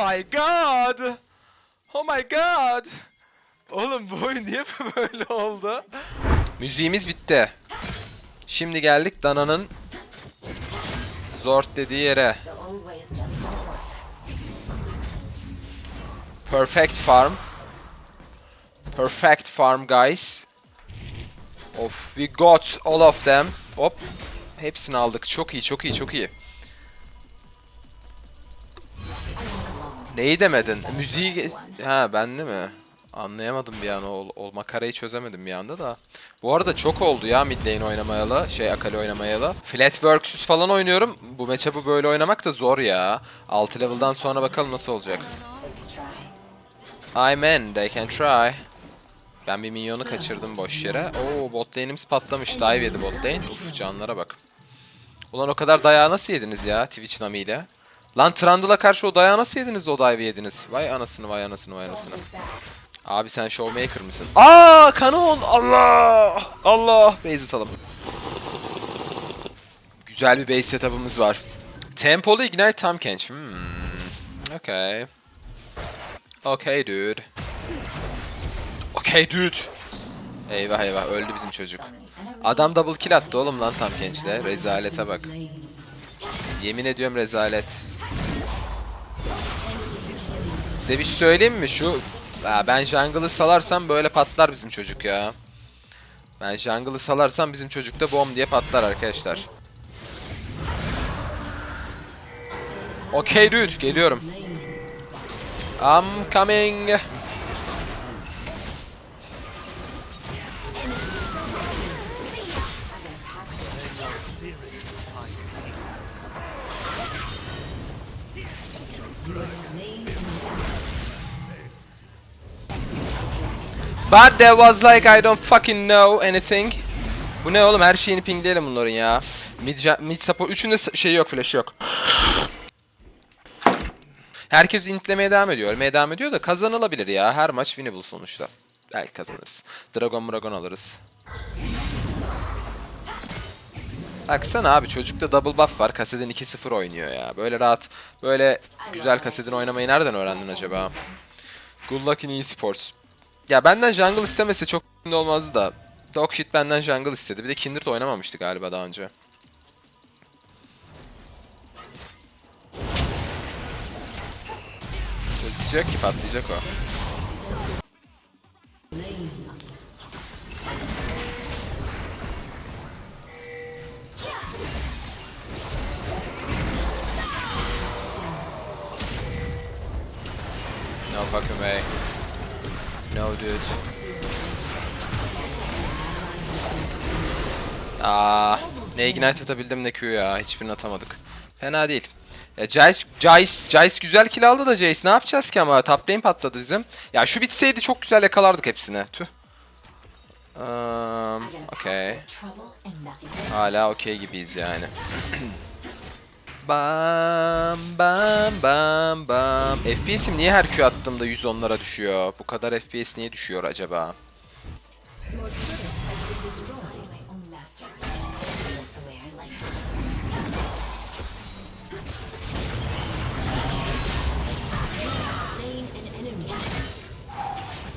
My god. Oh my god. Oğlum bu oyun niye böyle oldu? Müziğimiz bitti. Şimdi geldik Dana'nın Zord dediği yere. Perfect farm. Perfect farm guys. Of we got all of them. Hop. Hepsini aldık. Çok iyi, çok iyi, çok iyi. Neyi demedin? Müziği... Ha ben de mi? Anlayamadım bir an o, o makarayı çözemedim bir anda da. Bu arada çok oldu ya mid lane oynamayalı, şey Akali oynamayalı. Flatworks'üz falan oynuyorum. Bu matchup'ı böyle oynamak da zor ya. 6 level'dan sonra bakalım nasıl olacak. Try. I man, they can try. Ben bir minyonu kaçırdım boş yere. Oo bot lane'imiz patlamış. Dive yedi bot lane. Uf canlara bak. Ulan o kadar dayağı nasıl yediniz ya Twitch namiyle? Lan Trundle'a karşı o dayağı nasıl yediniz de o dive'i yediniz? Vay anasını vay anasını vay anasını. Abi sen showmaker mısın? Aa kanon Allah Allah base atalım. Güzel bir base setup'ımız var. Tempolu Ignite tam Kench. Hmm. Okay. Okay dude. Okay dude. Eyvah eyvah öldü bizim çocuk. Adam double kill attı oğlum lan tam Kench'le. Rezalete bak. Yemin ediyorum rezalet. Size bir şey söyleyeyim mi? Şu ben jungle'ı salarsam böyle patlar bizim çocuk ya. Ben jungle'ı salarsam bizim çocuk da bom diye patlar arkadaşlar. Okay dude geliyorum. I'm coming. But there was like I don't fucking know anything. Bu ne oğlum her şeyini pingleyelim bunların ya. Mid, mid support üçünde şey yok flash yok. Herkes intlemeye devam ediyor. Ölmeye devam ediyor da kazanılabilir ya. Her maç winnable sonuçta. Belki kazanırız. Dragon Dragon alırız. Baksana abi çocukta double buff var. Kasedin 2-0 oynuyor ya. Böyle rahat, böyle güzel kasedin oynamayı nereden öğrendin acaba? Good luck in esports. Ya benden jungle istemese çok de olmazdı da. Dogshit benden jungle istedi. Bir de Kindred oynamamıştı galiba daha önce. Ultisi yok ki patlayacak o. Dude. Aa, ne ignite atabildim ne Q ya. Hiçbirini atamadık. Fena değil. Ya Jace, Jace, Jace güzel kill aldı da Jace ne yapacağız ki ama top lane patladı bizim. Ya şu bitseydi çok güzel yakalardık hepsini. Tüh. Um, okay. Hala okey gibiyiz yani. bam bam bam bam. FPS'im niye her Q attığımda 110'lara düşüyor? Bu kadar FPS niye düşüyor acaba? my own master. That's the way I like it. Slain an enemy.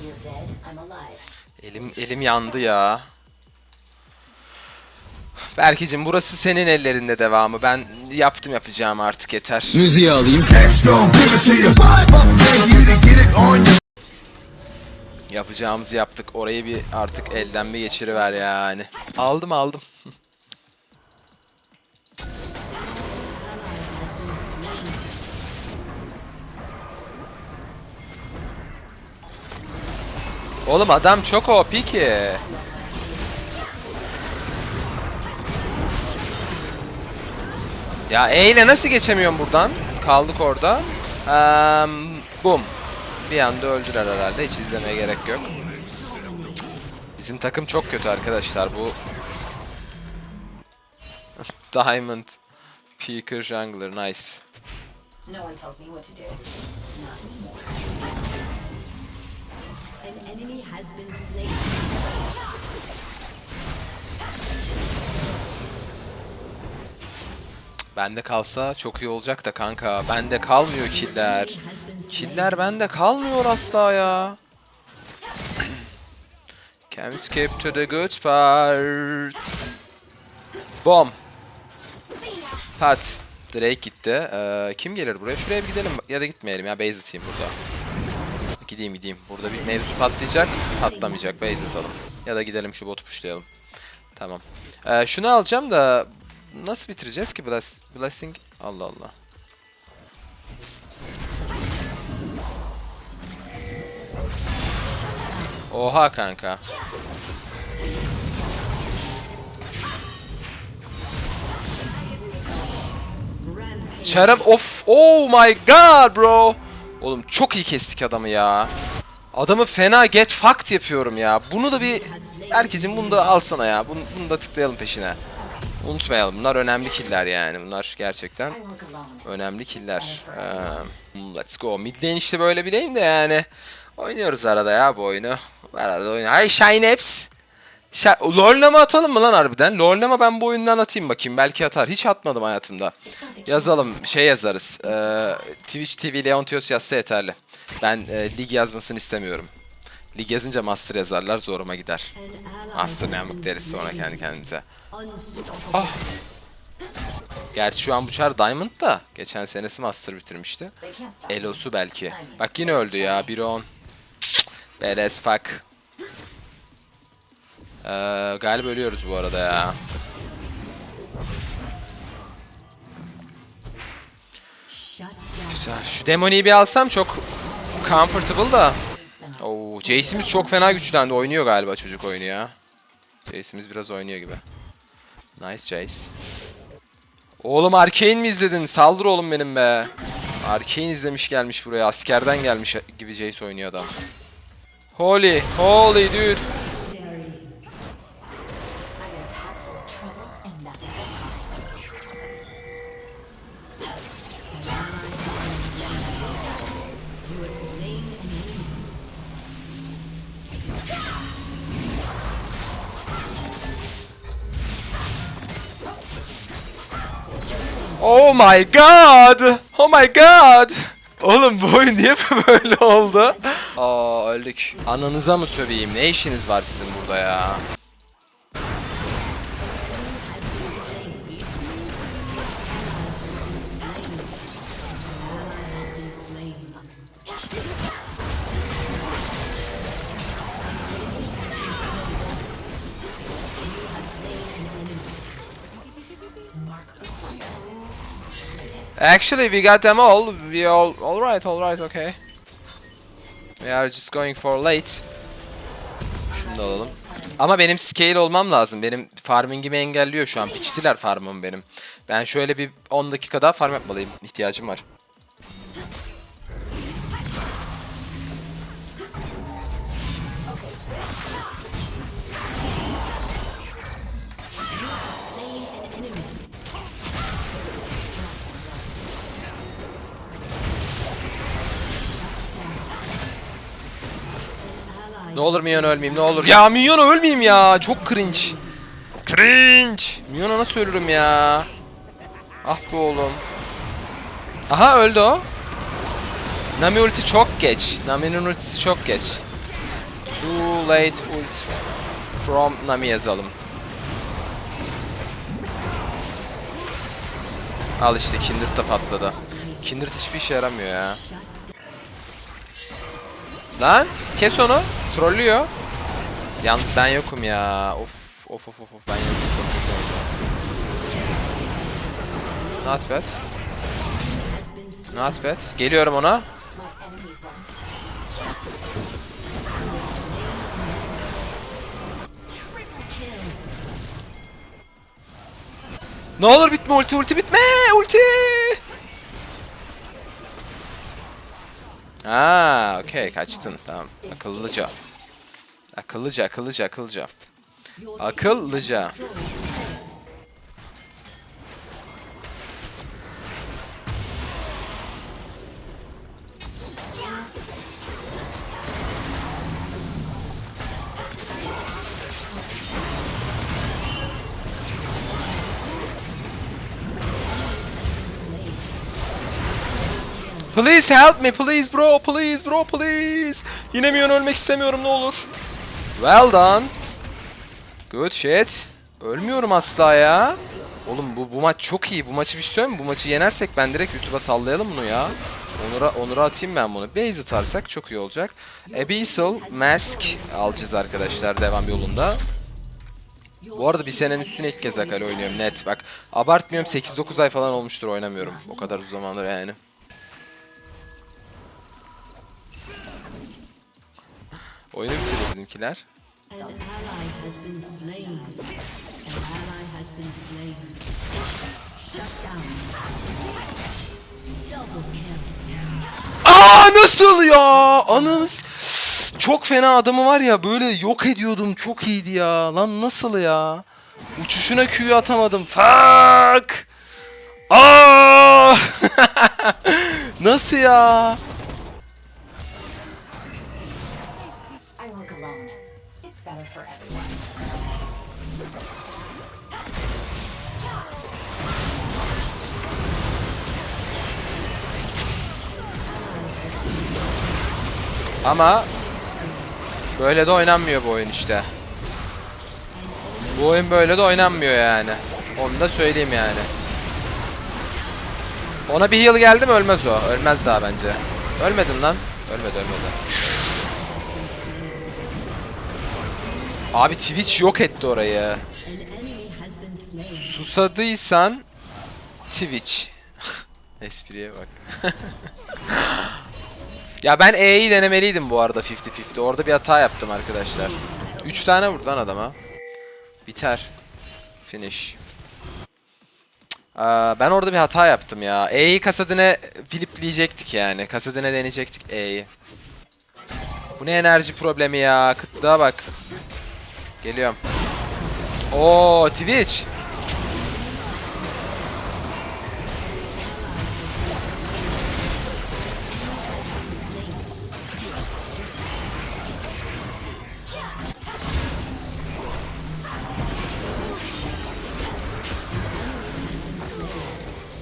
You're dead. I'm alive. Elim elim yandı ya. Berkicim burası senin ellerinde devamı. Ben yaptım yapacağım artık yeter. Müziği alayım. Yapacağımızı yaptık. Orayı bir artık elden bir geçiriver yani. Aldım aldım. Oğlum adam çok OP ki. Ya E ile nasıl geçemiyorum buradan? Kaldık orada. Eee bum. Bir anda öldüler herhalde. Hiç izlemeye gerek yok. Cık. Bizim takım çok kötü arkadaşlar. Bu Diamond Peaker Jungler nice. No Bende kalsa çok iyi olacak da kanka. Bende kalmıyor killer. Killer bende kalmıyor asla ya. Can skip to the good part? Bom. Pat. Drake gitti. Ee, kim gelir buraya? Şuraya bir gidelim ya da gitmeyelim ya. Base atayım burada. Gideyim gideyim. Burada bir mevzu patlayacak. Patlamayacak. Base atalım. Ya da gidelim şu botu pushlayalım. Tamam. Ee, şunu alacağım da nasıl bitireceğiz ki Bless Blessing? Allah Allah. Oha kanka. Çarem of oh my god bro. Oğlum çok iyi kestik adamı ya. Adamı fena get fucked yapıyorum ya. Bunu da bir herkesin bunu da alsana ya. Bunu, bunu da tıklayalım peşine. Unutmayalım bunlar önemli killer yani. Bunlar gerçekten önemli killer. Ee, hmm, let's go. Mid lane işte böyle lane de yani. Oynuyoruz arada ya bu oyunu. Arada oynuyoruz. Ay Shine Apps. Lornama atalım mı lan harbiden? Lornama ben bu oyundan atayım bakayım. Belki atar. Hiç atmadım hayatımda. Yazalım. Şey yazarız. Ee, Twitch TV Leontios yazsa yeterli. Ben e, lig yazmasını istemiyorum. Lig yazınca master yazarlar zoruma gider. Master ne deriz sonra kendi kendimize. Ah. Gerçi şu an bu çar Diamond da. Geçen senesi master bitirmişti. Elosu belki. Bak yine öldü ya. Biri on. Bad as fuck. Ee, galiba ölüyoruz bu arada ya. Güzel. Şu demoniyi bir alsam çok comfortable da. Oo, Jace'imiz çok fena güçlendi. Oynuyor galiba çocuk oyunu ya. Jace'imiz biraz oynuyor gibi. Nice Jace. Oğlum Arcane mi izledin? Saldır oğlum benim be. Arcane izlemiş gelmiş buraya. Askerden gelmiş gibi Jace oynuyor adam. Holy, holy dude. Oh my god! Oh my god! Oğlum bu oyun niye böyle oldu? Aa öldük. Ananıza mı söveyim? Ne işiniz var sizin burada ya? Actually, we got them all. We all all right, all right, okay. We are just going for late. Şunu da alalım. Ama benim scale olmam lazım. Benim farmingimi engelliyor şu an. Piçtiler farmımı benim. Ben şöyle bir 10 dakika daha farm yapmalıyım. İhtiyacım var. Ne olur Minyon ölmeyeyim ne olur. Ya Minyon ölmeyeyim ya. Çok cringe. Cringe. Minyon'a nasıl ölürüm ya? Ah be oğlum. Aha öldü o. Nami ulti çok geç. Nami'nin ultisi çok geç. Too late ult from Nami yazalım. Al işte Kindred da patladı. Kindred hiçbir işe yaramıyor ya. Lan kes onu. Trollüyor. Yalnız ben yokum ya. Of of of of of ben yokum çok kötü oldu. Not bad. Not bad. Geliyorum ona. Ne olur bitme ulti ulti bitme ulti. Aa, okey kaçtın tamam. Akıllıca. Akıllıca, akıllıca, akıllıca. Akıllıca. Please help me please bro please bro please. Yine Mion ölmek istemiyorum ne olur. Well done. Good shit. Ölmüyorum asla ya. Oğlum bu, bu maç çok iyi. Bu maçı bir şey? Bu maçı yenersek ben direkt YouTube'a sallayalım bunu ya. Onur'a Onur'a atayım ben bunu. Base atarsak çok iyi olacak. Abyssal Mask alacağız arkadaşlar devam yolunda. Bu arada bir senenin üstüne ilk kez Akali oynuyorum net. Bak abartmıyorum 8-9 ay falan olmuştur oynamıyorum. O kadar uzun zamandır yani. Down. Double kill. Aa nasıl ya? Ananız. Çok fena adamı var ya böyle yok ediyordum. Çok iyiydi ya. Lan nasıl ya? Uçuşuna Q'yu atamadım. Fuck. Aa! nasıl ya? I work alone. It's better for everyone. Ama böyle de oynanmıyor bu oyun işte. Bu oyun böyle de oynanmıyor yani. Onu da söyleyeyim yani. Ona bir heal geldi mi ölmez o. Ölmez daha bence. Ölmedin lan. Ölmedi ölmedi. Abi Twitch yok etti orayı. Susadıysan Twitch. Espriye bak. ya ben E'yi denemeliydim bu arada 50-50. Orada bir hata yaptım arkadaşlar. 3 tane vurdu lan adama. Biter. Finish. Aa, ben orada bir hata yaptım ya. E'yi kasadine flipleyecektik yani. Kasadine deneyecektik E'yi. Bu ne enerji problemi ya. Kıtlığa bak. Geliyorum. Oo Twitch.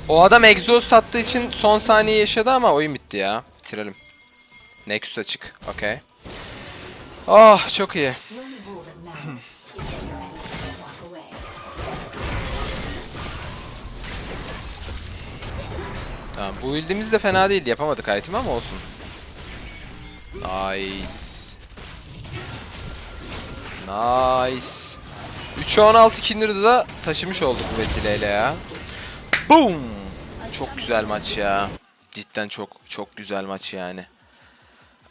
O adam exhaust attığı için son saniye yaşadı ama oyun bitti ya. Bitirelim. Nexus açık. Okey. Oh çok iyi. Tamam bu build'imiz de fena değildi. Yapamadık item ama olsun. Nice. Nice. 3'e 16 Kindred'ı da taşımış olduk bu vesileyle ya. Boom! Çok güzel maç ya. Cidden çok çok güzel maç yani.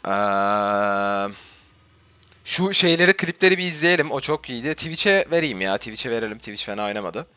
Eee, şu şeyleri, klipleri bir izleyelim. O çok iyiydi. Twitch'e vereyim ya. Twitch'e verelim. Twitch fena oynamadı.